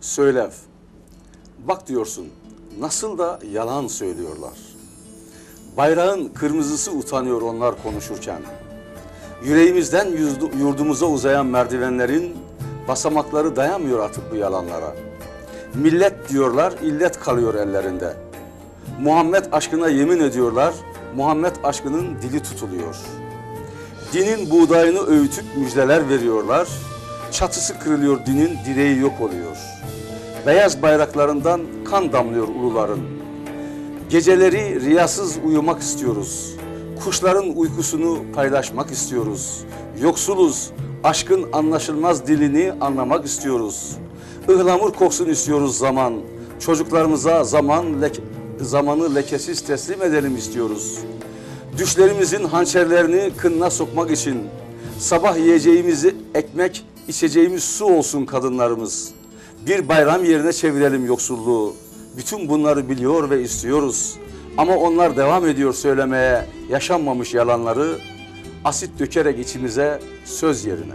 Söylev. Bak diyorsun nasıl da yalan söylüyorlar. Bayrağın kırmızısı utanıyor onlar konuşurken. Yüreğimizden yurdumuza uzayan merdivenlerin basamakları dayanmıyor artık bu yalanlara. Millet diyorlar, illet kalıyor ellerinde. Muhammed aşkına yemin ediyorlar, Muhammed aşkının dili tutuluyor. Dinin buğdayını öğütüp müjdeler veriyorlar. Çatısı kırılıyor dinin, direği yok oluyor. Beyaz bayraklarından kan damlıyor uluların. Geceleri riyasız uyumak istiyoruz. Kuşların uykusunu paylaşmak istiyoruz. Yoksuluz, aşkın anlaşılmaz dilini anlamak istiyoruz. Ihlamur koksun istiyoruz zaman. Çocuklarımıza zaman leke- zamanı lekesiz teslim edelim istiyoruz. Düşlerimizin hançerlerini kınına sokmak için sabah yiyeceğimizi ekmek, içeceğimiz su olsun kadınlarımız. Bir bayram yerine çevirelim yoksulluğu. Bütün bunları biliyor ve istiyoruz. Ama onlar devam ediyor söylemeye yaşanmamış yalanları asit dökerek içimize söz yerine.